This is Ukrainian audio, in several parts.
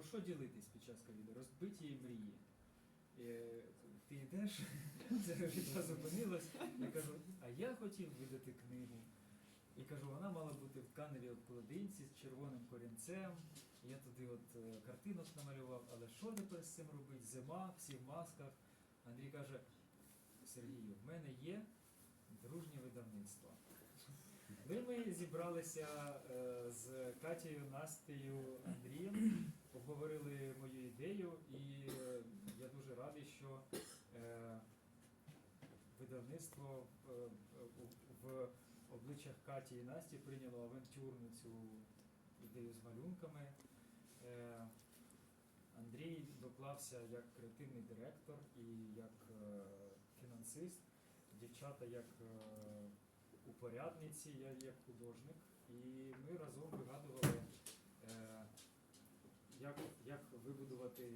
про що ділитись під час ковіду? Розбиті мрії. Е, Ти йдеш, це життя зупинилось. Я кажу, а я хотів видати книгу. І кажу, вона мала бути в каневій обкладинці з червоним корінцем. Я туди от е, картинок намалював, але що тепер з цим робити? Зима, всі в масках. Андрій каже, Сергію, в мене є дружнє видавництво. Де ми зібралися е, з Катєю, Настею, Андрієм, обговорили мою ідею, і е, я дуже радий, що е, видавництво е, в- обличчях Каті і Насті прийняло авантюрну цю ідею з малюнками. Андрій доклався як креативний директор і як фінансист, дівчата як е, упорядниці, я як художник. І ми разом вигадували, як, як вибудувати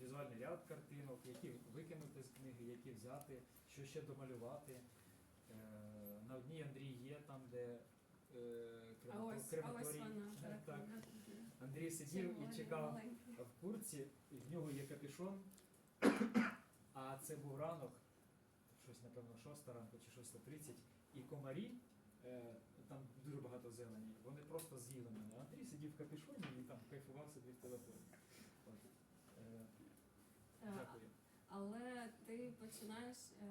візуальний ряд картинок, які викинути з книги, які взяти, що ще домалювати. Е, на одній Андрій є там, де е, крематорій. вона. Андрій сидів і чекав в курці, і в нього є капюшон. А це був ранок, щось, напевно, 6 ранку чи 6.30, і комарі, е, там дуже багато зелені, вони просто з'їли мене. Андрій сидів в капюшоні і там кайфував собі в телефоні. От. Е, Дякую. Але ти починаєш е,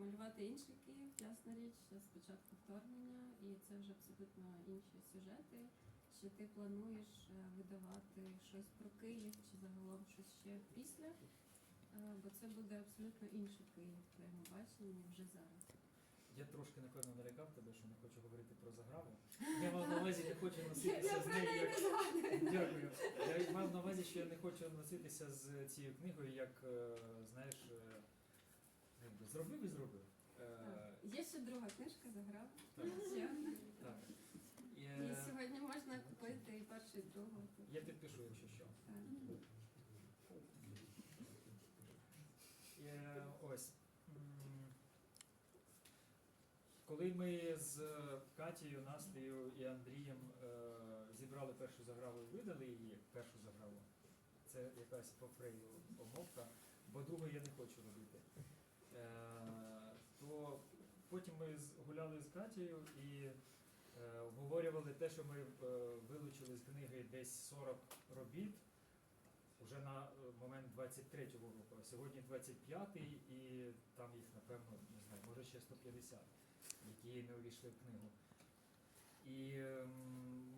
малювати інший Київ, ясна річ, з початку вторгнення, і це вже абсолютно інші сюжети. Чи ти плануєш е, видавати щось про Київ, чи загалом щось ще після? Е, бо це буде абсолютно інший Київ в твоєму баченні вже зараз. Я трошки, напевно, налякав тебе, що не хочу говорити про заграву. Я мав на увазі, не хочу носитися з нею як. Дякую. Я мав на увазі, що я не хочу носитися з цією книгою, як е, знаєш, е, якби зробив і зробив. Е, Є ще друга книжка заграв. Так. Так. І, І е, сьогодні можна купити і першу, і другу. Я підпишу, якщо що. Так. І, е, ось. М, Коли ми з Катією, Настею і Андрієм е, зібрали першу заграву і видали її, першу заграву, це якась по помовка, бо другої я не хочу робити. Е, то потім ми гуляли з Катією і е, обговорювали те, що ми е, вилучили з книги десь 40 робіт вже на е, момент 23-го року, а сьогодні 25-й, і там їх, напевно, не знаю, може ще 150, які не увійшли в книгу. І ем,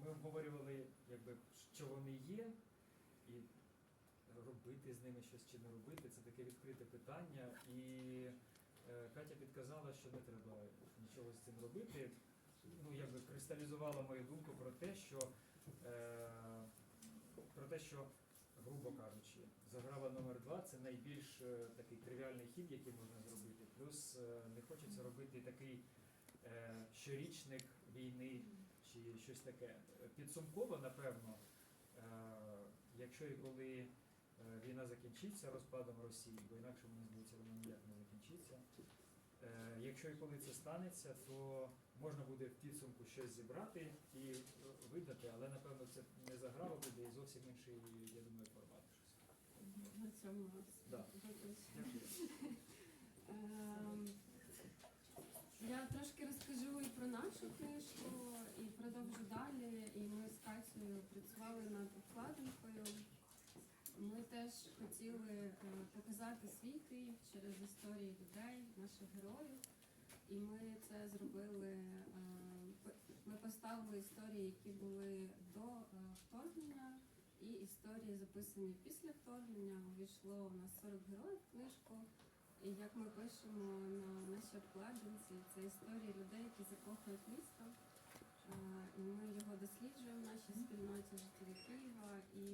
ми обговорювали, якби, що вони є, і робити з ними щось чи не робити. Це таке відкрите питання. І е, Катя підказала, що не треба нічого з цим робити. Ну, якби кристалізувала мою думку про те, що е, про те, що грубо кажучи, заграва номер два це найбільш е, такий тривіальний хід, який можна зробити. Плюс е, не хочеться робити такий щорічник війни чи щось таке. Е, Підсумково, напевно, е, якщо і коли е, війна закінчиться розпадом Росії, бо інакше мені здається, вона ніяк не закінчиться. Е, Якщо і коли це станеться, то можна буде в підсумку щось зібрати і е, видати, але напевно це не заграва буде і зовсім інший, я думаю, формат. щось. На цьому Да. Я трошки розкажу і про нашу книжку, і продовжу далі. І ми з Катєю працювали над обкладинкою. Ми теж хотіли е, показати свій Київ через історії людей, наших героїв. І ми це зробили. е, Ми поставили історії, які були до е, вторгнення, і історії, записані після вторгнення. Увійшло у нас 40 героїв в книжку. І як ми пишемо на нашій обкладинці, це історії людей, які закохують місто. Ми його досліджуємо в нашій спільноті жителів Києва. І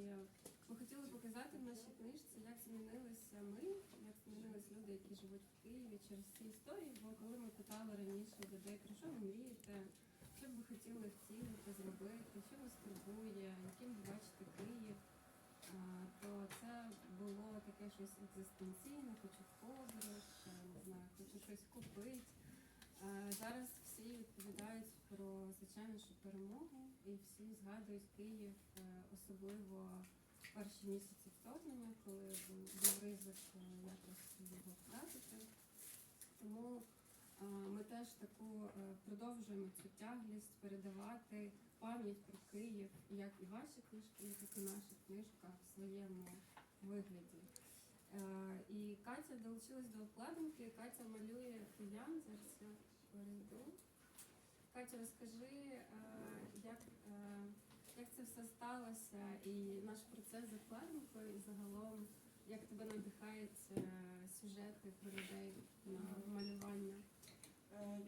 ми хотіли показати в нашій книжці, як змінилися ми, як змінились люди, які живуть в Києві через ці історії. Бо коли ми питали раніше людей, про що ви мрієте, що б ви хотіли втілити, зробити, що вас турбує, яким ви бачите Київ, то це було таке щось екзистенційне, хочу в подорож, не знаю, хочу щось купити. Зараз всі відповідають про звичайно що перемогу, і всі згадують Київ, е, особливо перші місяці вторгнення, коли був ризик е, якось його втратити. Тому е, ми теж таку продовжуємо цю тяглість передавати пам'ять про Київ, як і ваші книжки, так і наша книжка в своєму вигляді. Е, І Катя долучилась до обкладинки. Катя малює киян. Зараз я перейду. Катя, розкажи, е, як, е, як це все сталося, і наш процес з обкладинкою, і загалом, як тебе надихають сюжети про людей на малювання.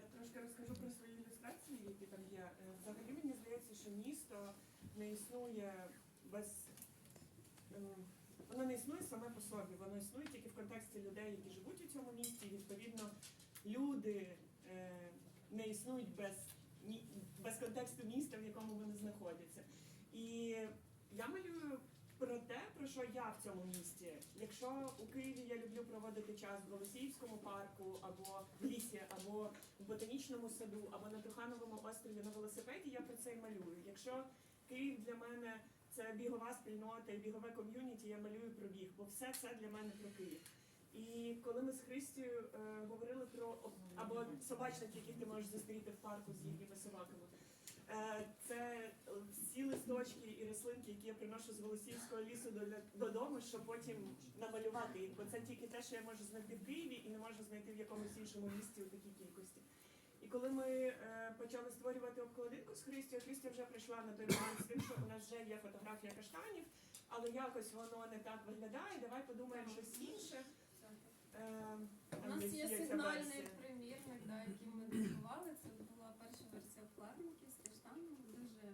Я трошки розкажу про свої ілюстрації, які там є. Е, Взагалі мені здається, що місто не існує без. е, Воно не існує саме по собі, воно існує тільки в контексті людей, які живуть у цьому місті. Відповідно, люди е, не існують без, без контексту міста, в якому вони знаходяться. І я малюю про те, що я в цьому місті. Якщо у Києві я люблю проводити час в Голосіївському парку, або в лісі, або в ботанічному саду, або на Трухановому острові на велосипеді, я про це і малюю. Якщо Київ для мене це бігова спільнота і бігове ком'юніті, я малюю про біг, бо все це для мене про Київ. І коли ми з Христю е, говорили про або собачник, яких ти можеш зустріти в парку з їхніми собаками. Е, Це е, всі листочки і рослинки, які я приношу з Голосіївського лісу додому, щоб потім намалювати їх. Бо це тільки те, що я можу знайти в Києві і не можу знайти в якомусь іншому місті у такій кількості. І коли ми е, почали створювати обкладинку з Христю, Христя вже прийшла на той момент з тим, що у нас вже є фотографія каштанів, але якось воно не так виглядає. Давай подумаємо щось інше. У нас є сигнальний примірник, який ми друкували. Це була перша версія вкладинки з каштаном, дуже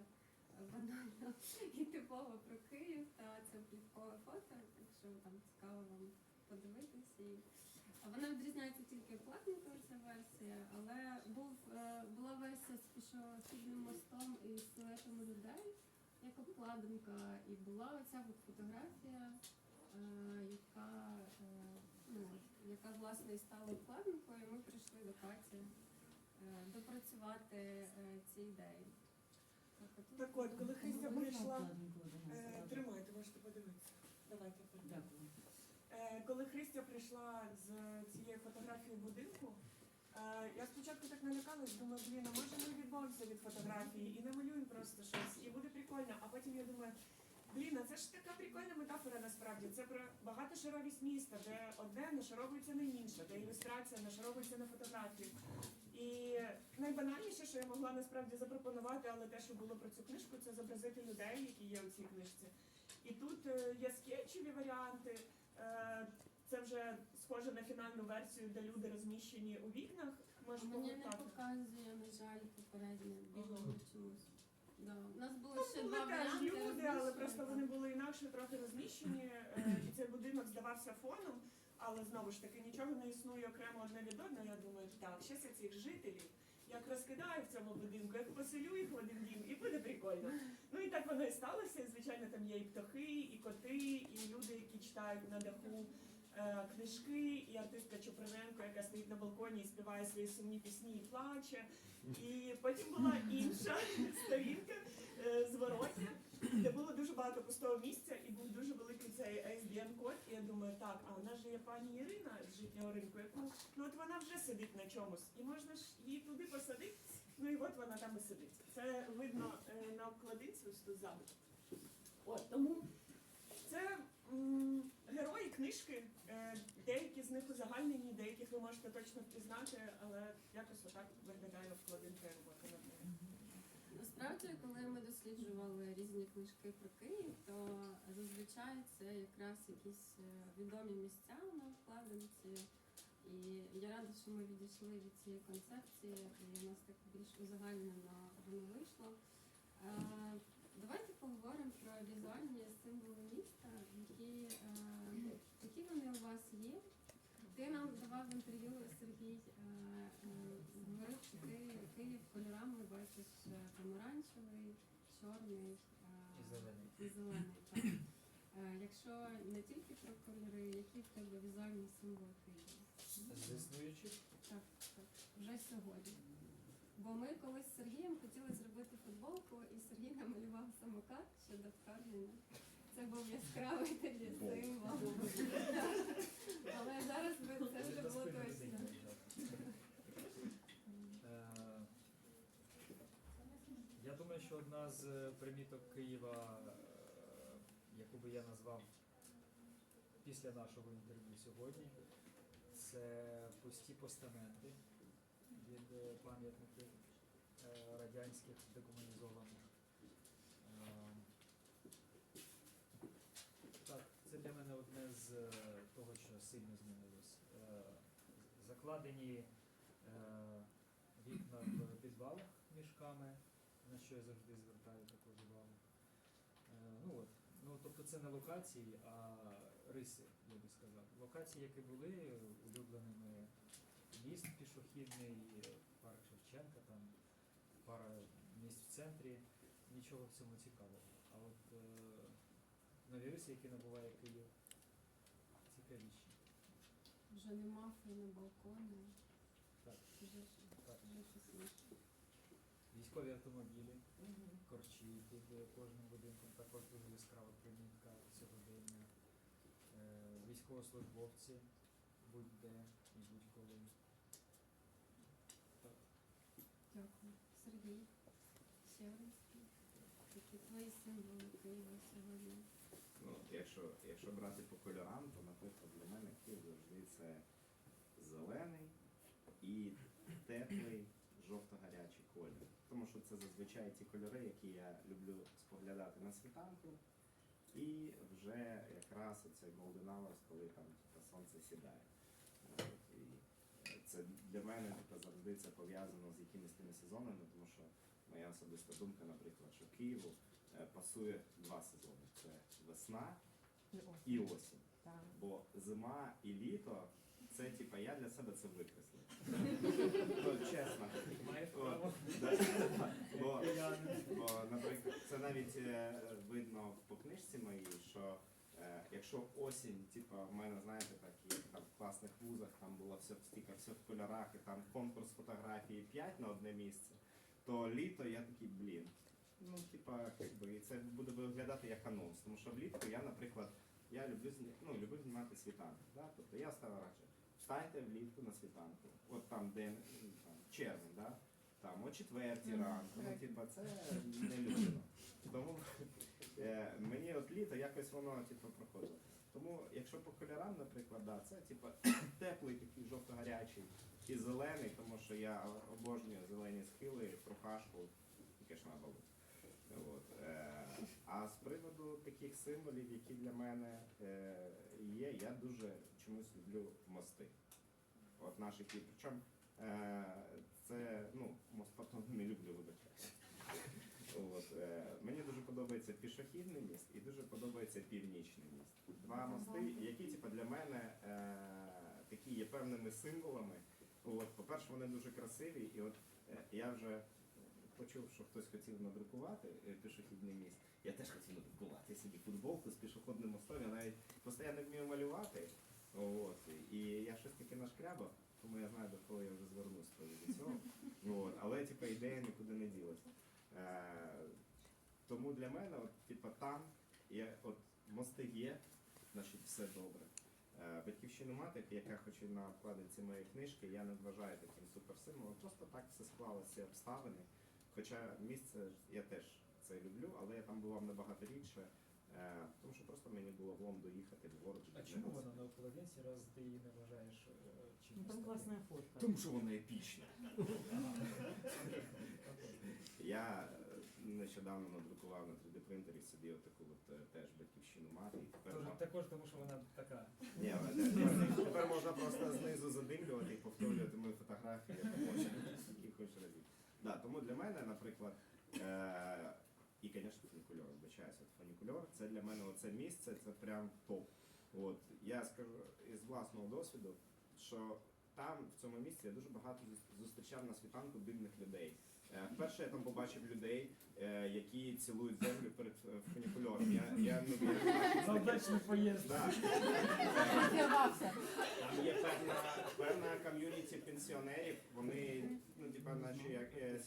е, банально і типово про Київ. Та це плівкове фото, якщо там цікаво вам подивитись. І... Вона відрізняється тільки вкладинкою, ця версія, але був, е, була версія з пішохідним мостом і силуетами людей, як обкладинка, і була оця от фотографія, е, яка, е, ну, яка власне і стала обкладинкою. і Ми прийшли до Каті допрацювати ці ідеї. Так, от, коли Христя прийшла. Е. Тримайте, можете подивитися. Давайте. Дякую. Е, Коли Христя прийшла з цією фотографією будинку, е, я спочатку так налякалась, думаю, блін, а може ми відмовимося від фотографії і намалюємо просто щось, і буде прикольно. А потім я думаю, блін, а це ж така прикольна метафора насправді. Це про багатошаровість міста, де одне нашаровується на інше, де ілюстрація нашаровується на фотографію. Що я могла насправді запропонувати, але те, що було про цю книжку, це зобразити людей, які є у цій книжці. І тут е, є скетчеві варіанти. е, Це вже схоже на фінальну версію, де люди розміщені у вікнах. Можеш Мені не показує, на жаль, попереднє відео чомусь. Да. У нас Там ще були два варіанти. люди, але просто вони були інакше трохи розміщені, е, і цей будинок здавався фоном. Але знову ж таки нічого не існує окремо одне від одного. Я думаю, так, щас я цих жителів як розкидаю в цьому будинку, як поселю їх в один дім, і буде прикольно. Ну і так воно і сталося. Звичайно, там є і птахи, і коти, і люди, які читають на даху е, книжки, і артистка Чуприненко, яка стоїть на балконі і співає свої сумні пісні і плаче. І потім була інша сторінка е, зворотня, де було дуже багато пустого місця і був дуже великий цей ISBN код. І я думаю, так, а у нас же є пані Ірина з житнього ринку, яку ну от вона вже сидить на чомусь, і можна ж її туди посадити. Ну і от вона там і сидить. Це видно е, на обкладинці ось тут ззаду. От тому це м, герої книжки. Е, деякі з них узагальнені, деяких ви можете точно впізнати, але якось отак виглядає обкладинка і робота над нею. Насправді, коли ми досліджували різні книжки про Київ, то зазвичай це якраз якісь е, відомі місця на вкладинці. І я рада, що ми відійшли від цієї концепції, і у нас так більш узагальнено воно вийшло. Е, Давайте поговоримо про візуальні символи міста, які, е, які вони у вас є. Ти нам давав інтерв'ю Сергій, е, говорив, що ти Київ кольорами бачиш е, помаранчевий, чорний е, І зелений. Якщо не тільки про кольори, які в тебе візуальні символи Києва? З існуючих Так, так, вже сьогодні. Бо ми колись з Сергієм хотіли зробити футболку, і Сергій намалював самокат ще до вторгнення це був яскравий тоді символ. Але зараз би це вже було точно. Е, я думаю, що одна з е, приміток Києва, е, яку би я назвав після нашого інтерв'ю сьогодні, це пусті постаменти від пам'ятників радянських декомунізованих. Це для мене одне з е, того, що сильно змінилось. Е, Закладені е, вікна в підвалах мішками, на що я завжди звертаю також увагу. Ну, от. ну, тобто це не локації, а риси, я би сказав. Локації, які були улюбленими міст пішохідний, парк Шевченка, там пара місць в центрі, нічого в цьому цікавого. А от нові риси, які набуває Київ, цікавіші. Вже не мафи, не балкони. Так. Вже, Так. вже щось інше. Військові автомобілі. корчі під кожним будинком, також дуже яскрава примітка сьогодення. Е, Військовослужбовці будь-де і будь-коли. Так. Дякую. Сергій Щевринський. Які твої символи Києва сьогодні? Ну, якщо, якщо брати по кольорам, то, наприклад, для мене Київ завжди це зелений і теплий жовто-гарячий колір. Тому що це зазвичай ті кольори, які я люблю споглядати на світанку. І вже якраз оцей Golden Hours, коли там типу, сонце сідає. І це для мене типу, завжди це пов'язано з якимись тими сезонами, тому що моя особиста думка, наприклад, що Києву пасує два сезони: це весна і осінь. Так. Бо зима і літо це типа я для себе це викреслив. Ну, чесно. О, да. Бо, бо, наприклад, це навіть е, видно по книжці моїй, що е, якщо осінь, типа, в мене, знаєте, так, як там в класних вузах, там було все в стіках, все в кольорах, і там конкурс фотографії 5 на одне місце, то літо я такий, блін. Ну, типа, якби, і це буде виглядати як анонс. Тому що влітку я, наприклад, я люблю ну, люблю знімати світанку. Да? Тобто я ставив радше. Встаньте влітку на світанку. От там ну, там, червень, да? там о четвертій ранку. Ну, типа, це не люблено. Тому е, мені от літо якось воно типу, проходило. Тому, якщо по кольорам, наприклад, да, це типу, теплий такий жовто-гарячий і зелений, тому що я обожнюю зелені схили, прохашку, тільки ж на балу. От. Е, а з приводу таких символів, які для мене е, є, я дуже чомусь люблю мости. От наші ті. Причому е, це, ну, мост не люблю. От, е, мені дуже подобається пішохідний міст і дуже подобається північний міст. Два мости, які типу, для мене е, такі є певними символами. От, по-перше, вони дуже красиві, і от е, я вже почув, що хтось хотів надрукувати е, пішохідний міст. Я теж хотів надрукувати собі футболку з пішохідним мостом. Я навіть просто я не вмію малювати. От, і я щось таке нашкрябав, тому я знаю, до кого я вже звернусь приводу цього. От, але типу, ідея нікуди не ділася. Е, тому для мене, от, типу, там є, от, мости є, значить все добре. Е, Батьківщину мати, яка хоч і на вкладинці моєї книжки, я не вважаю таким суперсимволом. Просто так все склалося обставини. Хоча місце я теж це люблю, але я там бував набагато рідше, е, тому що просто мені було влом доїхати в город. А чому вона на обкладинці, раз ти її не вважаєш е, Ну, чимось? там таким? фотка. Тому що вона епічна. Я е, нещодавно надрукував на 3D принтері собі отаку от е, теж батьківщину мати. І тепер Тож- ма- Також тому, що вона така. Ні, але тепер, тепер можна просто знизу задимлювати і повторювати мою фотографію, як хочеш, скільки хочеш разів. Да, тому для мене, наприклад, е, і, звісно, фунікульор, вибачаюся, фунікульор, це для мене оце місце, це прям топ. От, я скажу із власного досвіду, що там, в цьому місці, я дуже багато зустрічав на світанку дивних людей. Е, Вперше я там побачив людей, е, які цілують землю перед е, фунікульором. Я, я, не знаю, За удачний поїзд. Да. Там є певна, певна ком'юніті пенсіонерів, вони, ну, типа, наче як е,